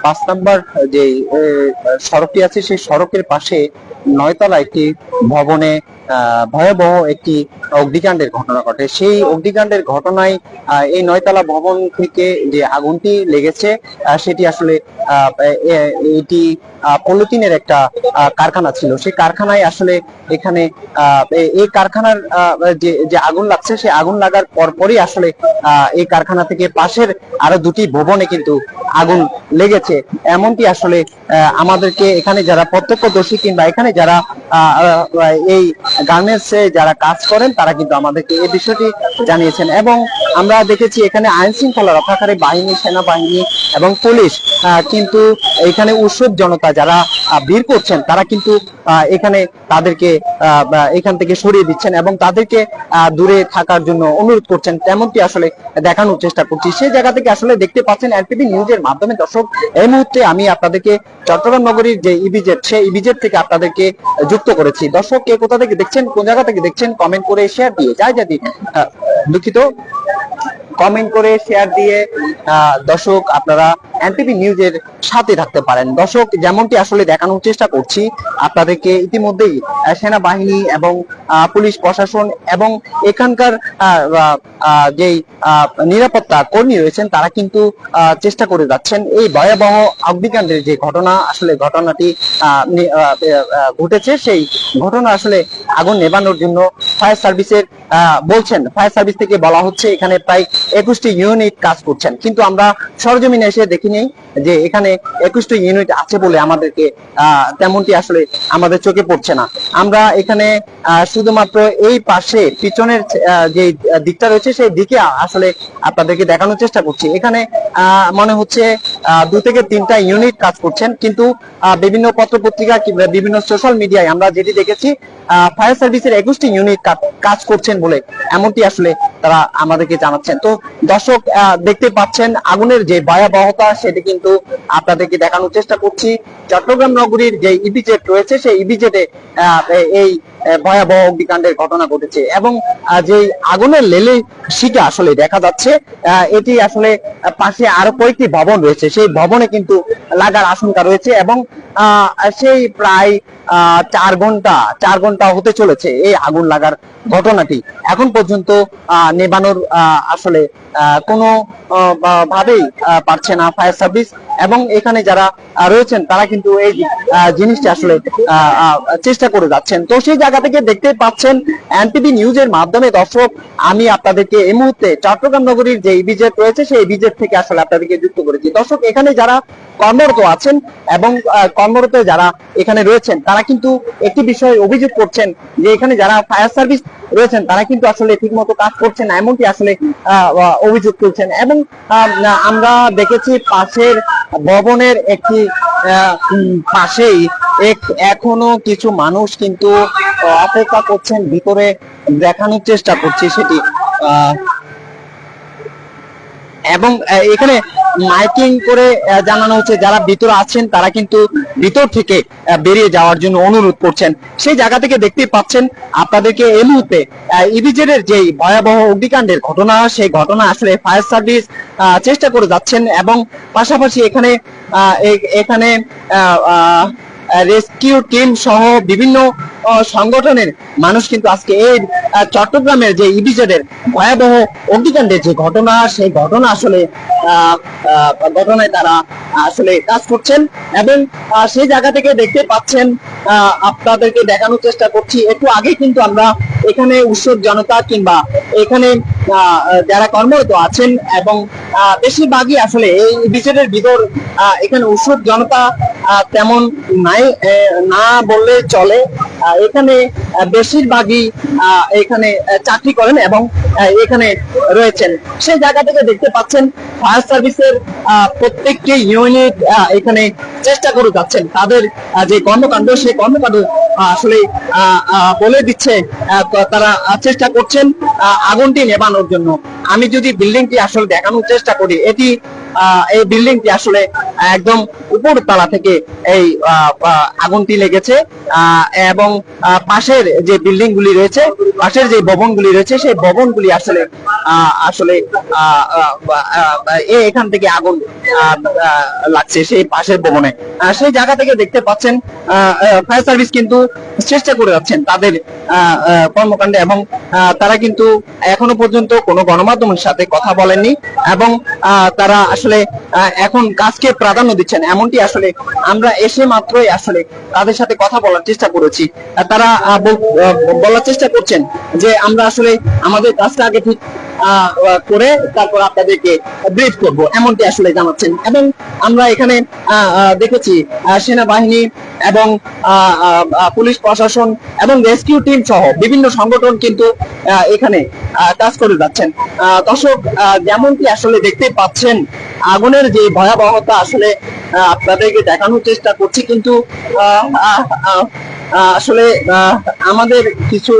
পাঁচ নাম্বার যে সড়কটি আছে সেই সড়কের পাশে নয়তলা একটি ভবনে ভয়াবহ একটি অগ্নিকাণ্ডের ঘটনা ঘটে। সেই অগ্নিকাণ্ডের ঘটনায় এই নয়তলা ভবন থেকে যে আগুনটি লেগেছে সেটি আসলে এটি পলিথিনের একটা কারখানা ছিল। সেই কারখানায় আসলে এখানে এই কারখানার যে যে আগুন লাগছে, সেই আগুন লাগার পরপরই আসলে এই কারখানা থেকে পাশের আরও দুটি ভবনে কিন্তু আগুন লেগেছে। এমনটি আসলে আমাদেরকে এখানে যারা প্রত্যক্ষদর্শী কিংবা এখানে যারা এই গার্মেন্টস যারা কাজ করেন, তারা কিন্তু আমাদেরকে এই বিষয়টি জানিয়েছেন। এবং আমরা দেখেছি এখানে আইন শৃঙ্খলা রক্ষাকারী বাহিনী, সেনাবাহিনী এবং পুলিশ কিন্তু এখানে উৎসব জনতা যারা ভিড় করছেন, তারা কিন্তু এখানে তাদেরকে এখান থেকে সরিয়ে দিচ্ছেন এবং তাদেরকে দূরে থাকার জন্য অনুরোধ করছেন। তেমনটি আসলে দেখানোর চেষ্টা করছি। সেই জায়গা থেকে আসলে দেখতে পাচ্ছেন এলপিবি নিউজের মাধ্যমে। দর্শক, এই মুহূর্তে আমি আপনাদেরকে চট্টগ্রাম নগরীর যে ইবিজেট সেই ইবিজেট থেকে আপনাদেরকে যুক্ত করেছি। দর্শক, কে কোথা থেকে দেখছেন, কোন জায়গা থেকে দেখছেন কমেন্ট করে শেয়ার দিয়ে। যাই যাই দুঃখিত। কমেন্ট করে শেয়ার দিয়ে দর্শক, আপনারা এনটিভি নিউজের সাথে থাকতে পারেন। দর্শক, যেমনটি আসলে দেখানোর চেষ্টা করছি, আপনাদেরকে ইতিমধ্যেই সেনাবাহিনী এবং পুলিশ প্রশাসন এবং এখানকার যেই নিরাপত্তা কর্মী রয়েছেন, তারা কিন্তু চেষ্টা করে যাচ্ছেন। এই ভয়াবহ অগ্নিকাণ্ডের যে ঘটনা, আসলে ঘটনাটি ঘটেছে, সেই ঘটনা আসলে আগুন নেবানোর জন্য ফায়ার সার্ভিসের বলছেন, ফায়ার সার্ভিস থেকে বলা হচ্ছে এখানে প্রায় একুশটি ইউনিট কাজ করছেন। কিন্তু আমরা সরজমিনে এসে দেখিনি যে এখানে একুশটি ইউনিট আছে বলে আমাদেরকে তেমনটি আসলে আমাদের চোখে পড়ছে না। আমরা এখানে শুধুমাত্র এই পাশে পিছনের যে দিকটা রয়েছে সেই দিকে আসলে আপনাদেরকে দেখানোর চেষ্টা করছি। এখানে মনে হচ্ছে দু থেকে তিনটা ইউনিট কাজ করছেন। কিন্তু বিভিন্ন পত্র পত্রিকা কিংবা বিভিন্ন সোশ্যাল মিডিয়ায় আমরা যেটি দেখেছি ফায়ার সার্ভিসের একুশটি ইউনিট কাজ করছেন বলে এমনটি আসলে তারা আমাদেরকে জানাচ্ছেন। তো দর্শক দেখতে পাচ্ছেন আগুনের যে ভয়াবহতা, সেটি কিন্তু আপনাদেরকে দেখানোর চেষ্টা করছি। চট্টগ্রাম নগরীর যে ইবিজেট রয়েছে, সেই ইবিজেটে এই ভয়াবহ অগ্নিকাণ্ডের ঘটনা ঘটেছে এবং যে আগুনের লেলে শিকা আসলে দেখা যাচ্ছে এটি আসলে পাশে আরও কয়েকটি ভবন রয়েছে। সেই ভবনে কিন্তু লাগার আশঙ্কা রয়েছে এবং সেই প্রায় চার ঘণ্টা চার ঘণ্টা হতে চলেছে এই আগুন লাগার ঘটনাটি। এখন পর্যন্ত নেবানোর আসলে কোনো ভাবেই পারছে না ফায়ার সার্ভিস। এবং এখানে যারা রয়েছেন, তারা কিন্তু এই জিনিসটি আসলে চেষ্টা করে যাচ্ছেন। তো সেই জায়গা থেকে দেখতে পাচ্ছেন এনটিভি নিউজের মাধ্যমে। দর্শক, আমি আপনাদেরকে এই মুহূর্তে চট্টগ্রাম নগরীর যে ইবিজেট রয়েছে, সেই ইবিজেট থেকে আসলে আপনাদেরকে যুক্ত করেছি। দর্শক, এখানে যারা কর্মরত আছেন এবং কর্মরত যারা এখানে রয়েছেন, তারা কিন্তু একটি বিষয়ে অভিযোগ করছেন যে এখানে যারা ফায়ার সার্ভিস রয়েছেন, তারা কিন্তু আসলে ঠিক মতো কাজ করছেন না এমনটি আসলে অভিযোগ করছেন এবং আমরা দেখেছি পাশের ভবনের একটি পাশেই এখনও কিছু মানুষ কিন্তু অপেক্ষা করছেন, ভিতরে দেখানোর চেষ্টা করছে সেটি এবং এখানে মাইকিং করে জানানো হচ্ছে, যারা ভিতরে আছেন, তারা কিন্তু ভিতর থেকে বেরিয়ে যাওয়ার জন্য অনুরোধ করছেন। সেই জায়গা থেকে দেখতে পাচ্ছেন, আপনাদেরকে এই মুহূর্তে ইভিজেড এর যে ভয়াবহ অগ্নিকাণ্ডের ঘটনা, সেই ঘটনা আসলে ফায়ার সার্ভিস চেষ্টা করে যাচ্ছেন এবং পাশাপাশি এখানে এখানে রেস্কিউ টিম সহ বিভিন্ন সংগঠনের মানুষ কিন্তু আজকে এই চট্টগ্রামের যে ইভিজেড ভয়াবহ অগ্নিকাণ্ডের যে ঘটনা, সেই ঘটনা আসলে ঘটনায় তারা আসলে কাজ করছেন এবং সেই জায়গা থেকে দেখতে পাচ্ছেন আপনাদেরকে দেখানোর চেষ্টা করছি। একটু আগে কিন্তু আমরা এখানে উৎসব জনতা কিংবা এখানে যারা কর্মরত আছেন এবং বেশিরভাগই আসলে এই বিজেটের ভিতর এখানে উৎসব জনতা তেমন নাই না বললে চলে। এখানে বেশিরভাগই এখানে চাকরি করেন এবং এখানে রয়েছেন। সেই জায়গা থেকে দেখতে পাচ্ছেন, ফায়ার সার্ভিসের প্রত্যেকটি ইউনিট এখানে চেষ্টা করে যাচ্ছেন। তাদের যে কর্মকাণ্ড, সেই কর্মকাণ্ড আসলে বলে দিচ্ছে তারা চেষ্টা করছেন আগুনটি নেবানোর জন্য। আমি যদি বিল্ডিংটি আসলে দেখানোর চেষ্টা করি, এটি এই বিল্ডিংটি আসলে একদম উপর তলা থেকে এই আগুনটি লেগেছে। এবং পাশের যে বিল্ডিং গুলি রয়েছে, পাশের যে ভবনগুলি রয়েছে, সেই ভবনগুলি আসলে আসলে এখান থেকে আগুন লাগছে সেই পাশের ভবনে। সেই জায়গা থেকে দেখতে পাচ্ছেন ফায়ার সার্ভিস কিন্তু চেষ্টা করে যাচ্ছেন তাদের কর্মকাণ্ডে এবং তারা কিন্তু এখনও পর্যন্ত কোনো গণমাধ্যমের সাথে কথা বলেননি এবং তারা আসলে এখন কাজকে প্রাধান্য দিচ্ছেন। এমনটি আসলে আমরা এসে মাত্রই আসলে তাদের সাথে কথা বলার চেষ্টা করেছি। তারা বলার চেষ্টা করছেন যে আমরা আসলে আমাদের কাজটা আগে ঠিক করে তারপর আপনাদেরকে ব্রিফ করব। এমনটি আসলে জানাচ্ছেন। এবং আমরা এখানে দেখেছি সেনাবাহিনী এবং পুলিশ প্রশাসন এবং রেস্কিউ টিম সহ বিভিন্ন সংগঠন কিন্তু এখানে কাজ করে যাচ্ছেন। দর্শক যেমনটি আসলে দেখতে পাচ্ছেন, আগুনের যে ভয়াবহতা আসলে আপনাদেরকে দেখানোর চেষ্টা করছি। কিন্তু আসলে আমাদের কিছু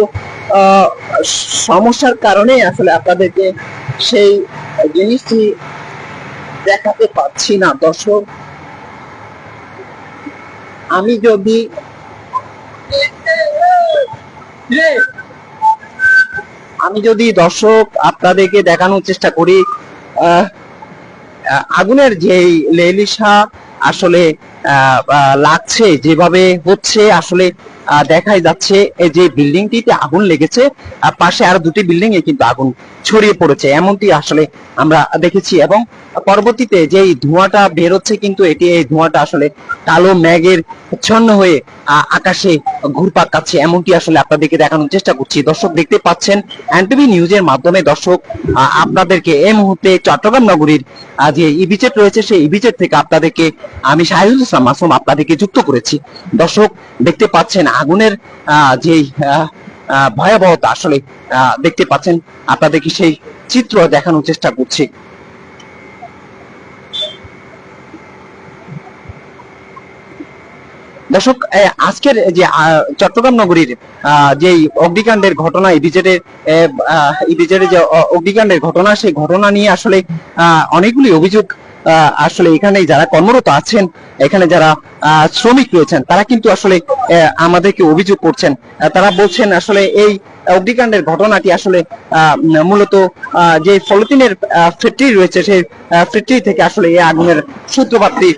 সমস্যার কারণে আসলে আপনাদেরকে সেই জিনিসটি দেখাতে পাচ্ছি না। দর্শক, আমি যদি আমি যদি দর্শক আপনাদেরকে দেখানোর চেষ্টা করি আগুনের যে লেলিসা আসলে লাগছে, যেভাবে হচ্ছে আসলে দেখাই যাচ্ছে এই যে বিল্ডিংটিতে আগুন লেগেছে, আর পাশে আরও দুটি বিল্ডিং এ কিন্তু আগুন ছড়িয়ে পড়েছে। এমনটি আসলে আমরা দেখেছি এবং পরবর্তীতে যে ধোঁয়াটা বেরোচ্ছে কিন্তু এটি, এই ধোঁয়াটা আসলে কালো ম্যাগের ছন্ন হয়ে আকাশে ঘুরপাক খাচ্ছে। এমনটি আসলে আপনাদেরকে দেখানোর চেষ্টা করছি। দর্শক দেখতে পাচ্ছেন, এনটিভি নিউজের মাধ্যমে দর্শক আপনাদেরকে এই মুহূর্তে চট্টগ্রাম নগরীর যে ইবিজেট রয়েছে, সেই ইবিজেট থেকে আপনাদেরকে আমি শাহিদুল ইসলাম মাসুম আপনাদেরকে যুক্ত করেছি। দর্শক দেখতে পাচ্ছেন আগুনের যে ভয়াবহতা আসলে দেখতে পাচ্ছেন আপনাদেরকে সেই চিত্র দেখানোর চেষ্টা করছি? দর্শক আজকের যে চট্টগ্রাম নগরীর যে অগ্নিকাণ্ডের ঘটনা ইডিজেটের ইডিজেটের যে অগ্নিকাণ্ডের ঘটনা, সেই ঘটনা নিয়ে আসলে অনেকগুলি অভিযোগ আসলে এখানে যারা কর্মরত আছেন, এখানে যারা শ্রমিক রয়েছেন, তারা কিন্তু আসলে আমাদেরকে অভিযোগ করছেন। তারা বলছেন আসলে এই অগ্নিকাণ্ডের ঘটনাটি আসলে মূলত যে পলিথিনের ফ্যাক্টরি রয়েছে, সেই ফ্যাক্টরি থেকে আসলে এই আগুনের সূত্রপাতটি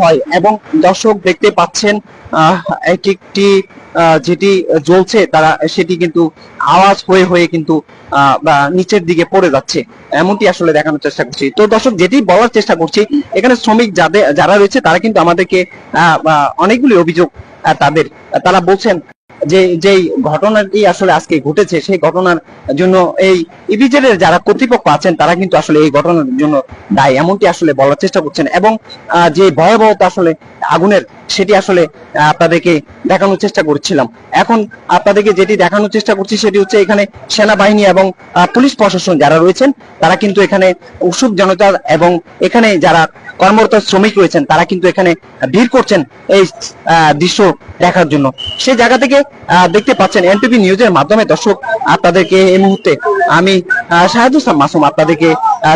হয়। এবং দর্শক দেখতে পাচ্ছেন এটি একটি যেটি জ্বলছে, তারা, সেটি কিন্তু আওয়াজ হয়ে হয়ে কিন্তু নিচের দিকে পড়ে যাচ্ছে। এমনটি আসলে দেখানোর চেষ্টা করছি। তো দর্শক, যেটি বলার চেষ্টা করছি, এখানে শ্রমিক যাদের, যারা রয়েছে, তারা কিন্তু আমাদেরকে অনেকগুলি অভিযোগ তাদের, তারা বলছেন যে, যেই ঘটনাটি আসলে আজকে ঘটেছে, সেই ঘটনার জন্য এই ইবিজের যারা কর্তৃপক্ষ আছেন, তারা কিন্তু আসলে এই ঘটনার জন্য দায়ী। এমনটি আসলে বলার চেষ্টা করছেন এবং যে ভয়াবহতা আসলে আগুনের, সেটি আসলে আপনাদেরকে দেখানোর চেষ্টা করছিলাম। এখন আপনাদেরকে যেটি দেখানোর চেষ্টা করছি, সেটি হচ্ছে এখানে সেনাবাহিনী এবং পুলিশ প্রশাসন যারা রয়েছেন, তারা কিন্তু এখানে উৎসুক জনতা এবং এখানে যারা কর্মরত শ্রমিক রয়েছেন, তারা কিন্তু এখানে ভিড় করছেন এই দৃশ্য দেখার জন্য। সেই জায়গা থেকে দেখতে পাচ্ছেন এনটিভি নিউজের মাধ্যমে দর্শক আপনাদেরকে এই মুহূর্তে আমি শাহাদুসাম মাসুম আপনাদেরকে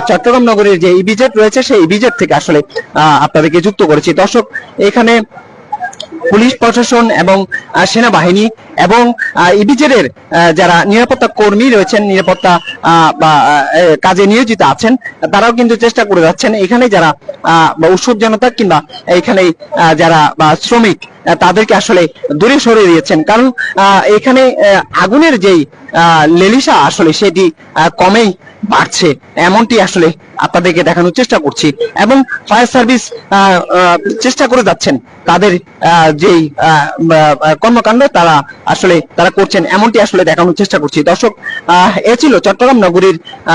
চট্টগ্রাম নগরের যে ইবিজেট রয়েছে, সেই ইবিজেট থেকে আসলে আপনাদেরকে যুক্ত করেছি। দর্শক, এখানে পুলিশ প্রশাসন এবং সেনাবাহিনী এবং ইবিজের যারা নিরাপত্তা কর্মী রয়েছেন, নিরাপত্তা বা কাজে নিয়োজিত আছেন, তারাও কিন্তু চেষ্টা করে যাচ্ছেন। এখানে যারা উৎসব জনতা কিংবা এখানে যারা, বা শ্রমিক তাদেরকে আসলে দূরে সরিয়ে দিয়েছেন। কারণ এখানে আগুনের যেই লেলিসা আসলে সেটি কমেই বাড়ছে। এমনটি আসলে আপনাদেরকে দেখানোর চেষ্টা করছি এবং ফায়ার সার্ভিস চেষ্টা করে যাচ্ছেন। তাদের যেই কর্মকাণ্ড তারা আসলে, তারা করছেন, এমনটি আসলে দেখানোর চেষ্টা করছি। দর্শক এ ছিল চট্টগ্রাম নগরীর